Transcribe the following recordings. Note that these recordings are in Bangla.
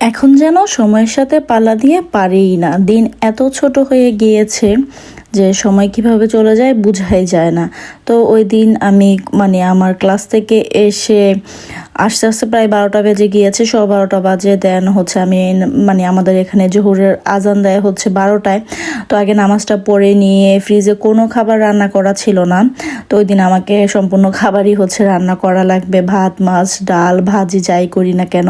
এখন যেন সময়ের সাথে পাল্লা দিয়ে পারেই না। দিন এত ছোট হয়ে গিয়েছে যে সময় কীভাবে চলে যায় বুঝাই যায় না। তো ওই দিন আমি মানে আমার ক্লাস থেকে এসে আস্তে আস্তে প্রায় বারোটা বেজে গিয়েছে সব বারোটা বাজে। দেন হচ্ছে আমি মানে আমাদের এখানে জোহরের আজান দেয় হচ্ছে বারোটায়। তো আগে নামাজটা পড়ে নিয়ে ফ্রিজে কোনো খাবার রান্না করা ছিল না। তো ওই দিন আমাকে সম্পূর্ণ খাবারই হচ্ছে রান্না করা লাগবে। ভাত, মাছ, ডাল, ভাজি যাই করি না কেন।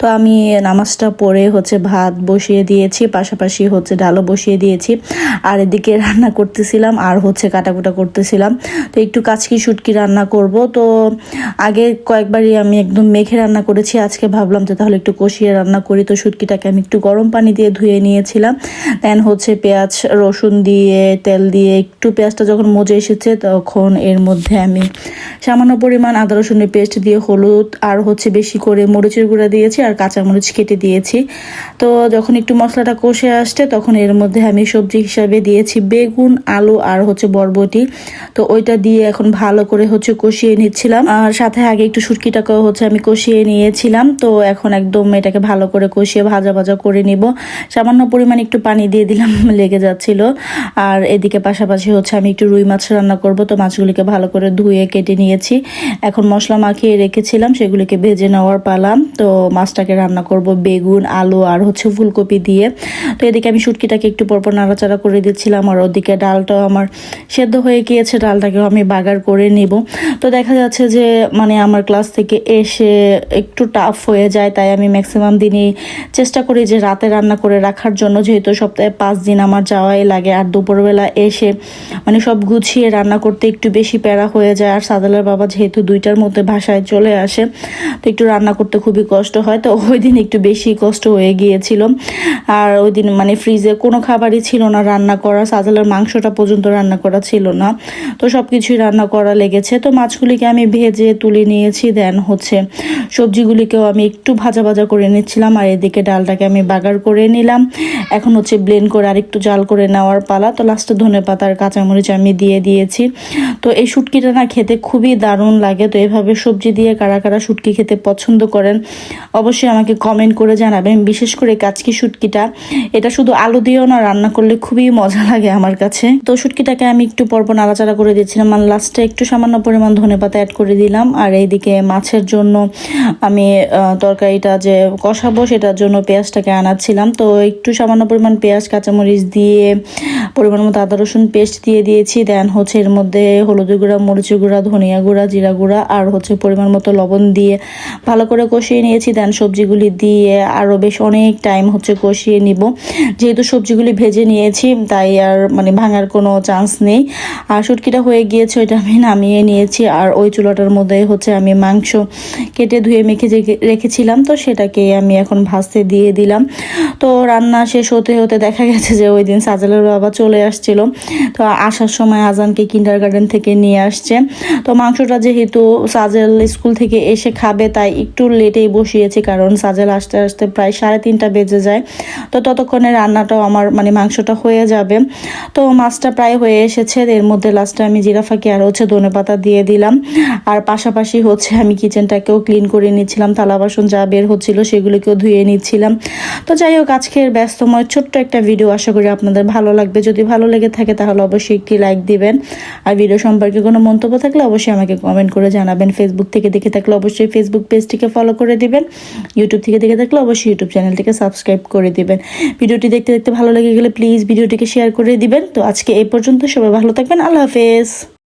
তো আমি নামাজটা পড়ে হচ্ছে ভাত বসিয়ে দিয়েছি, পাশাপাশি হচ্ছে ডালও বসিয়ে দিয়েছি। আর এদিকে রান্না করতেছিলাম আর হচ্ছে কাটাকুটা করতেছিলাম। তো একটু কাচকি শুটকি রান্না করব। তো আগে কয়েকবারই আমি একদম মেখে রান্না করেছি। আজকে ভাবলাম যে তাহলে একটু কষিয়ে রান্না করি। তো শুটকিটাকে আমি একটু গরম পানি দিয়ে ধুয়ে নিয়েছিলাম। দেন হচ্ছে পেঁয়াজ, রসুন দিয়ে, তেল দিয়ে একটু পেঁয়াজটা যখন মজে এসেছে, তখন এর মধ্যে আমি সামান্য পরিমাণ আদা, রসুনের পেস্ট দিয়ে হলুদ আর হচ্ছে বেশি করে মরিচের গুঁড়া দিয়েছি আর কাঁচামরিচ কেটে দিয়েছি। তো যখন একটু মশলাটা কষে আসছে, তখন এর মধ্যে আমি সবজি হিসাবে দিয়েছি বেগুন, আলু আর হচ্ছে বরবটি। তো ওইটা দিয়ে এখন ভালো করে হচ্ছে কষিয়ে নিচ্ছিলাম। আর সাথে আগে একটু সুটকিটাকেও হচ্ছে আমি কষিয়ে নিয়েছিলাম। তো এখন একদম এটাকে ভালো করে কষিয়ে ভাজা ভাজা করে নিব। সামান্য পরিমাণ একটু পানি দিয়ে দিলাম, লেগে যাচ্ছিল। আর এদিকে পাশাপাশি হচ্ছে আমি একটু রুই মাছ রান্না করব। তো মাছগুলিকে ভালো করে ধুয়ে কেটে নিয়েছি। এখন মশলা মাখিয়ে রেখেছিলাম, সেগুলিকে ভেজে নেওয়ার পালাম তো মাছটাকে রান্না করব বেগুন, আলু আর হচ্ছে ফুলকপি দিয়ে। তো এদিকে আমি শুটকিটাকে একটু পরপর নাড়াচাড়া করে দিচ্ছিলাম আর ওদিকে ডালটাও আমার সেদ্ধ হয়ে গিয়েছে, ডালটাকেও আমি বাগার করে নিব। তো দেখা যাচ্ছে যে মানে আমার ক্লাস থেকে এসে একটু টাফ হয়ে যায়, তাই আমি ম্যাক্সিমাম দিনই চেষ্টা করি যে রাতে রান্না করে রাখার জন্য, যেহেতু সপ্তাহে পাঁচ দিন আমার যাওয়াই লাগে। আর দুপুরবেলা এসে মানে সব গুছিয়ে রান্না করতে একটু বেশি প্যারা হয়ে যায়, আর সাদালের বাবা যেহেতু দুইটার মধ্যে ভাষায় চলে আসে, তো একটু রান্না করতে খুবই কষ্ট হয়। তো ওই দিন একটু বেশি কষ্ট হয়ে গিয়েছিল। আর ওই দিন মানে ফ্রিজে কোনো খাবারই ছিল না রান্না করা, সাজালের মাংসটা পর্যন্ত রান্না করা ছিল না। তো সব কিছুই রান্না করা লেগেছে। তো মাছগুলিকে আমি ভেজে তুলে নিয়েছি দেন হচ্ছে সবজিগুলিকেও আমি একটু ভাজা ভাজা করে নিচ্ছিলাম, আর এদিকে ডালটাকে আমি বাগার করে নিলাম। এখন হচ্ছে ব্লেন্ড করে আরেকটু জাল করে নেওয়ার পালা। তো লাস্টে ধনে পাতার কাঁচামরিচ আমি দিয়ে দিয়েছি। তো এই শুটকিটা না খেতে খুবই দারুণ লাগে। তো এভাবে সবজি দিয়ে কারা কারা শুটকি খেতে পছন্দ করেন, অবশ্যই আমাকে কমেন্ট করে জানাবেন। বিশেষ করে কাচকি শুটকিটা, এটা শুধু আলু দিয়েও না, রান্না করলে খুবই মজা লাগে আমার কাছে। তো শুটকিটাকে আমি একটু পরপর নাড়াচাড়া করে দিচ্ছিলাম আর লাস্টে একটু সামান্য পরিমাণ ধনে পাতা অ্যাড করে দিলাম। আর এইদিকে মাছের জন্য আমি তরকারিটা যে কষাবো সেটার জন্য পেঁয়াজটাকে আনাচ্ছিলাম। তো একটু সামান্য পরিমাণ পেঁয়াজ, কাঁচামরিচ দিয়ে, পরিমাণ মতো আদা রসুন পেস্ট দিয়ে দিয়েছি। দেন হচ্ছে এর মধ্যে হলুদ গুঁড়া মরিচ গুঁড়া, ধনিয়া গুঁড়া, জিরা গুঁড়া আর হচ্ছে পরিমাণ মতো লবণ দিয়ে ভালো করে কষিয়ে নিয়েছি। দেন সবজিগুলি দিয়ে আরও বেশ অনেক টাইম হচ্ছে কষিয়ে নিব। যেহেতু সবজিগুলি ভেজে নিয়েছি, তাই আর মানে ভাঙার কোনো চান্স নেই। আর শুটকিটা হয়ে গিয়েছে, ওইটা আমি নামিয়ে নিয়েছি। আর ওই চুলাটার মধ্যে হচ্ছে আমি মাংস কেটে ধুয়ে মেখে রেখেছিলাম, তো সেটাকে আমি এখন ভাজতে দিয়ে দিলাম। তো রান্না শেষ হতে হতে দেখা গেছে যে ওই দিন সাজালের বাবা চলে আসছিল। তো আসার সময় আজানকে কিন্ডার গার্ডেন থেকে নিয়ে আসছে। তো মাংসটা যেহেতু সাজেল স্কুল থেকে এসে খাবে, তাই একটু লেটেই বসিয়েছি, কারণ সাজেল আসতে আসতে প্রায় সাড়ে তিনটা বেজে যায়। তো ততক্ষণে রান্নাটাও আমার মানে মাংসটা হয়ে যাবে। তো মাছটা প্রায় হয়ে এসেছে, এর মধ্যে লাস্টে আমি জিরাফাকে ফাঁকি আর হচ্ছে ধনে পাতা দিয়ে দিলাম। আর পাশাপাশি হচ্ছে আমি কিচেনটাকেও ক্লিন করে নিচ্ছিলাম, থালা বাসন যা বের হচ্ছিল সেগুলোকেও ধুয়ে নিচ্ছিলাম। তো যাই হোক, আজকের ব্যস্তময়, ছোট্ট একটা ভিডিও আশা করি আপনাদের ভালো লাগবে। যদি ভালো লেগে থাকে, তাহলে অবশ্যই একটি লাইক দিবেন। আর ভিডিও সম্পর্কে কোনো মন্তব্য থাকলে অবশ্যই আমাকে কমেন্ট করে জানাবেন। ফেসবুক থেকে দেখে থাকলে অবশ্যই ফেসবুক পেজটিকে ফলো করে দিবেন। ইউটিউব থেকে দেখে থাকলে অবশ্যই ইউটিউব চ্যানেলটিকে সাবস্ক্রাইব করে দিবেন। ভিডিওটি দেখতে দেখতে ভালো লেগে গেলে প্লিজ ভিডিওটিকে শেয়ার করে দিবেন। তো আজকে এই পর্যন্ত সবাই ভালো থাকবেন। আল্লাহ হাফেজ।